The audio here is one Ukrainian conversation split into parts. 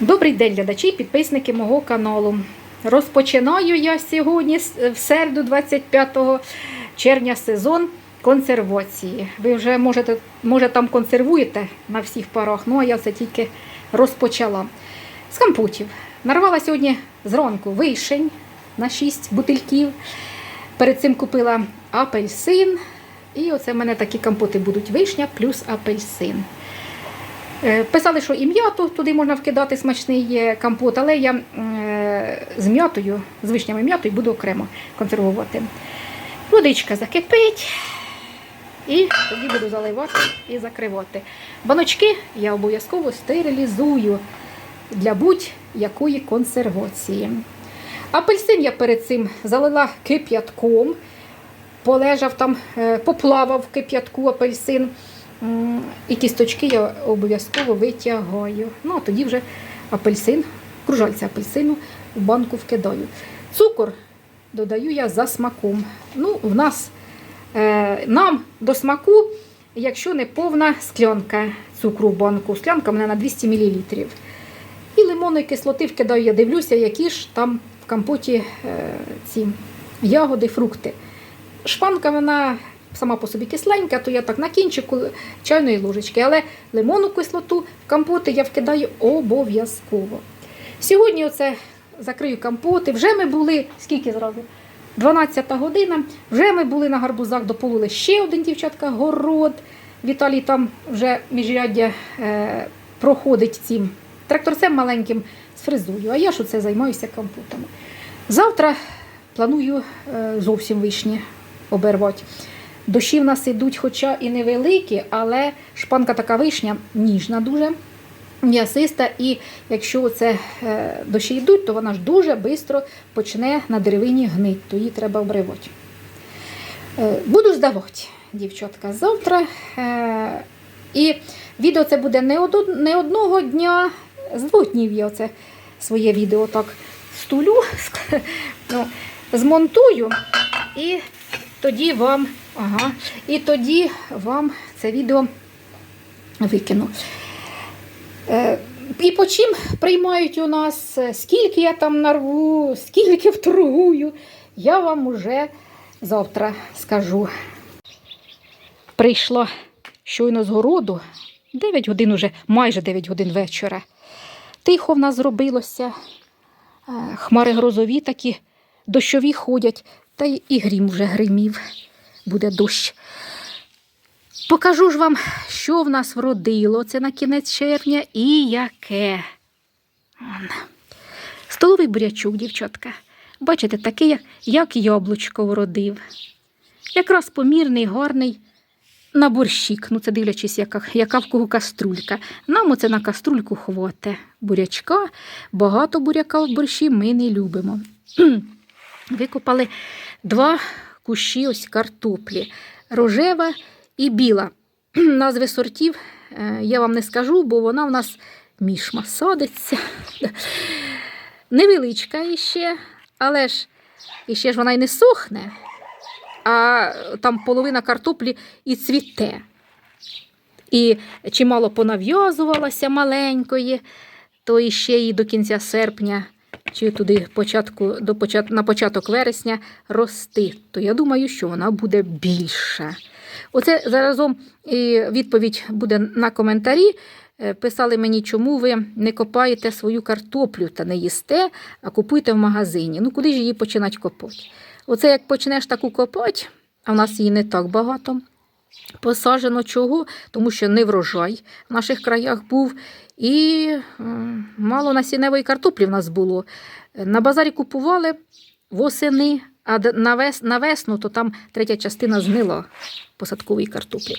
Добрий день, глядачі, і підписники мого каналу. Розпочинаю я сьогодні, в середу, 25 червня, сезон консервації. Ви вже можете, може там консервуєте на всіх парах, ну а я це тільки розпочала. З компотів. Нарвала сьогодні зранку вишень на 6 бутильків. Перед цим купила апельсин. І оце в мене такі компоти будуть вишня плюс апельсин. Е, Писали, що і м'яту туди можна вкидати смачний компот, але я е, з м'ятою, з вишнями м'ятою буду окремо консервувати. Водичка закипить, і тоді буду заливати і закривати. Баночки я обов'язково стерилізую для будь-якої консервації. Апельсин я перед цим залила кип'ятком, полежав там, е, поплавав в кип'ятку апельсин. І кісточки я обов'язково витягаю. Ну, а тоді вже апельсин, кружальця апельсину в банку вкидаю. Цукор додаю я за смаком. Ну, в нас е, нам до смаку, якщо не повна склянка цукру в банку. Склянка в мене на 200 мл. І лимонної кислоти вкидаю, я дивлюся, які ж там в компоті е, ці ягоди, фрукти. Шпанка вона сама по собі кисленька, то я так на кінчику чайної ложечки. Але лимонну кислоту в компоти я вкидаю обов'язково. Сьогодні оце закрию компоти. Вже ми були, скільки зразу? 12 година. Вже ми були на гарбузах, дополули ще один дівчатка город. Віталій там вже міжряддя е, проходить цим тракторцем маленьким з фрезою. А я ж оце займаюся компотами. Завтра планую е, зовсім вишні обервати. Дощі в нас ідуть, хоча і невеликі, але шпанка така вишня ніжна дуже, м'ясиста. І якщо це е, дощі йдуть, то вона ж дуже швидко почне на деревині гнити, то її треба обривати. Е, Буду здавати, дівчатка, завтра. Е, І відео це буде не одного дня, з двох днів я оце своє відео так стулю, ну, змонтую і тоді вам, ага, і тоді вам це відео викину. Е, І по чим приймають у нас, е, скільки я там нарву, скільки вторгую, я вам уже завтра скажу. Прийшла щойно з городу, 9 годин уже, майже 9 годин вечора. Тихо в нас зробилося. Е, Хмари грозові такі, дощові ходять, та й і грім вже гримів. Буде дощ. Покажу ж вам, що в нас вродило. Це на кінець червня і яке. Он. Столовий бурячок, дівчатка. Бачите, такий, як яблучко вродив. Якраз помірний, гарний на борщик. Ну, це дивлячись, яка, яка в кого каструлька. Нам оце на каструльку хвоте. Бурячка. Багато буряка в борщі ми не любимо. Викопали два кущі ось картоплі. Рожева і біла. Назви сортів е, я вам не скажу, бо вона в нас мішма садиться. Невеличка іще, але ж іще ж вона й не сохне, а там половина картоплі і цвіте. І чимало понав'язувалося маленької, то іще її до кінця серпня чи туди початку, до почат, на початок вересня рости, то я думаю, що вона буде більша. Оце заразом і відповідь буде на коментарі. Е, Писали мені, чому ви не копаєте свою картоплю та не їсте, а купуєте в магазині. Ну, куди ж її починати копати? Оце як почнеш таку копати, а в нас її не так багато. Посаджено чого? Тому що не врожай в наших краях був. І мало насінневої картоплі в нас було. На базарі купували восени, а на, вес, на весну то там третя частина згнила посадкової картоплі.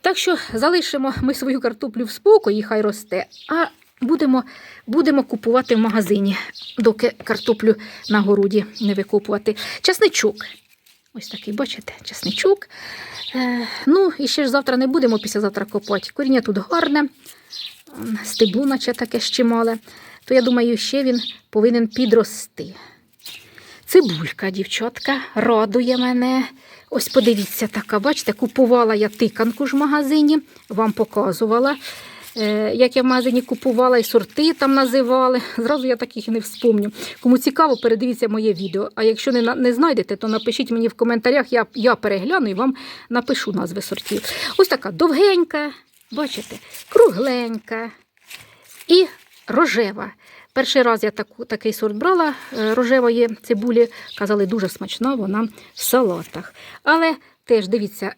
Так що залишимо ми свою картоплю в спокої, хай росте, а будемо, будемо купувати в магазині, доки картоплю на городі не викопувати. Часничок. Ось такий, бачите, часничок. Е, ну, і ще ж завтра не будемо післязавтра копати. Коріння тут гарне, м, стебло, наче таке ще мале. То я думаю, ще він повинен підрости. Цибулька, дівчатка, радує мене. Ось подивіться, така, бачите, купувала я тиканку ж в магазині, вам показувала. Е, як я в магазині купувала, і сорти там називали. Зразу я таких не вспомню. Кому цікаво, передивіться моє відео. А якщо не, не знайдете, то напишіть мені в коментарях, я, я перегляну і вам напишу назви сортів. Ось така довгенька, бачите, кругленька і рожева. Перший раз я таку, такий сорт брала е, рожевої цибулі. Казали, дуже смачна вона в салатах. Але теж дивіться,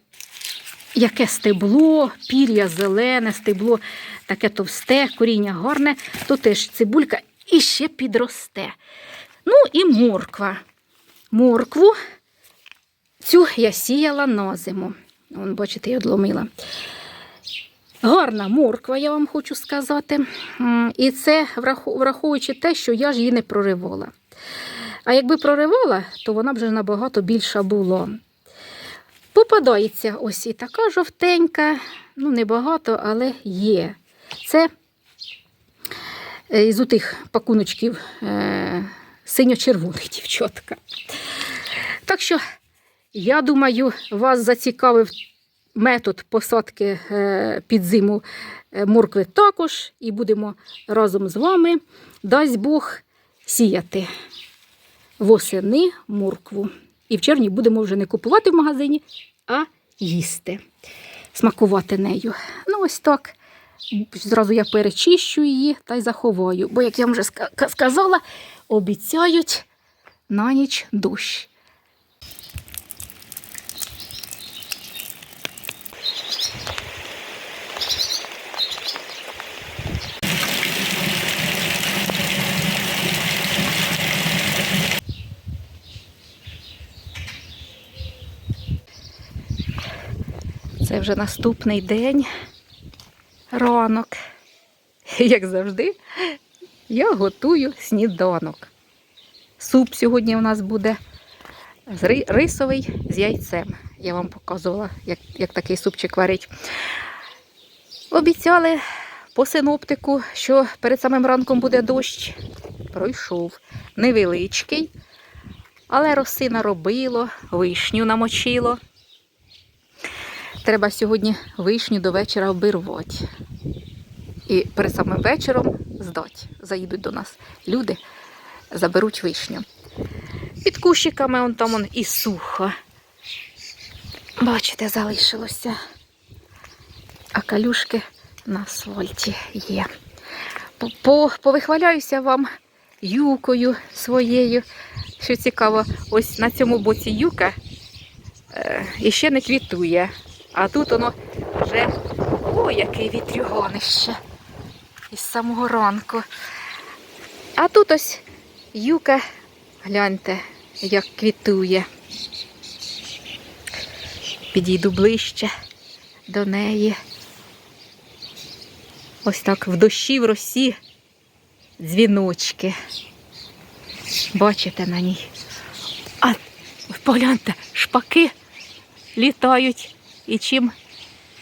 яке стебло, пір'я зелене, стебло таке товсте, коріння гарне, то теж цибулька і ще підросте. Ну і морква. Моркву цю я сіяла на зиму. Вон, бачите, я одломила. Гарна морква, я вам хочу сказати. І це враховуючи те, що я ж її не проривала. А якби проривала, то вона б вже набагато більша була. Попадається ось і така жовтенька, ну небагато, але є. Це е, із отих пакуночків е, синьо-червоних дівчатка. Так що, я думаю, вас зацікавив метод посадки е, під зиму моркви також, і будемо разом з вами, дасть Бог, сіяти восени моркву. І в червні будемо вже не купувати в магазині, а їсти, смакувати нею. Ну, ось так. Зразу я перечищу її та й заховаю. Бо, як я вам вже сказала, обіцяють на ніч дощ. Вже наступний день, ранок. Як завжди, я готую сніданок. Суп сьогодні у нас буде рисовий з яйцем. Я вам показувала, як, як такий супчик варить. Обіцяли по синоптику, що перед самим ранком буде дощ. Пройшов невеличкий, але роси наробило, вишню намочило. Треба сьогодні вишню до вечора обірвати. І перед самим вечором здати. Заїдуть до нас люди, заберуть вишню. Під кущиками он там он і сухо. Бачите, залишилося. А калюшки на асфальті є. По- по- Повихваляюся вам юкою своєю. Що цікаво, ось на цьому боці юка е, іще не квітує. А тут воно вже о, який вітрюганище із самого ранку. А тут ось юка, гляньте, як квітує. Підійду ближче до неї. Ось так в дощі, в росі дзвіночки. Бачите на ній. А погляньте, шпаки літають і чим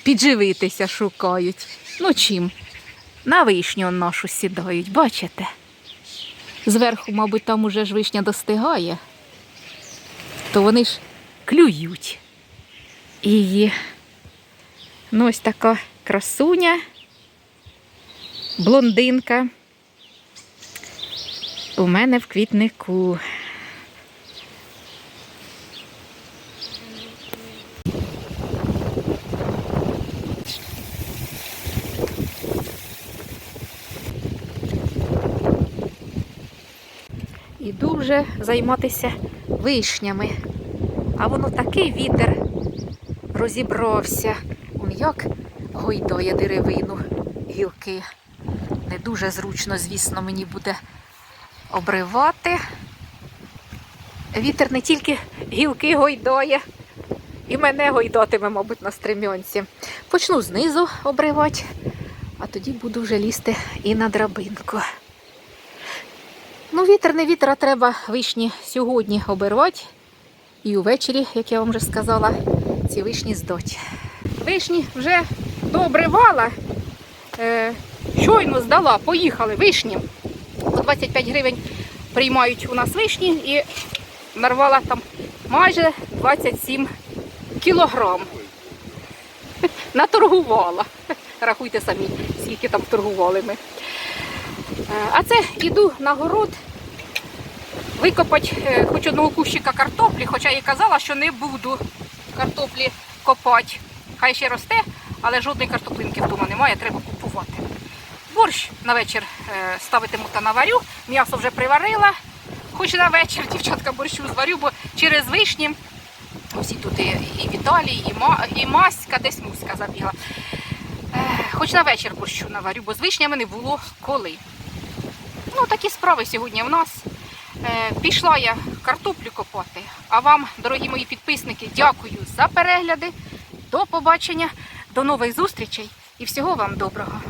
підживитися шукають. Ну чим? На вишню нашу сідають, бачите? Зверху, мабуть, там уже ж вишня достигає, то вони ж клюють її. Ну, ось така красуня, блондинка. У мене в квітнику. Іду вже займатися вишнями. А воно такий вітер розібрався. Он як гойдає деревину, гілки. Не дуже зручно, звісно, мені буде обривати. Вітер не тільки гілки гойдає, і мене гойдатиме, мабуть, на стрем'янці. Почну знизу обривати, а тоді буду вже лізти і на драбинку. Ну, вітер не вітер, а треба вишні сьогодні обірвати. І увечері, як я вам вже сказала, ці вишні здать. Вишні вже дообривала. Е, щойно здала, поїхали вишні. По 25 гривень приймають у нас вишні і нарвала там майже 27 кілограм. Наторгувала. Рахуйте самі, скільки там торгували ми. Е, А це іду на город викопати е, хоч одного кущика картоплі, хоча я казала, що не буду картоплі копати. Хай ще росте, але жодної картоплинки вдома немає, треба купувати. Борщ на вечір е, ставитиму та наварю. М'ясо вже приварила. Хоч на вечір, дівчатка, борщу зварю, бо через вишні всі тут і, Віталій, і, Ма, і Маська, десь Муська забігла. Е, хоч на вечір борщу наварю, бо з вишнями не було коли. Ну, такі справи сьогодні в нас. Е, пішла я картоплю копати. А вам, дорогі мої підписники, дякую за перегляди. До побачення, до нових зустрічей і всього вам доброго.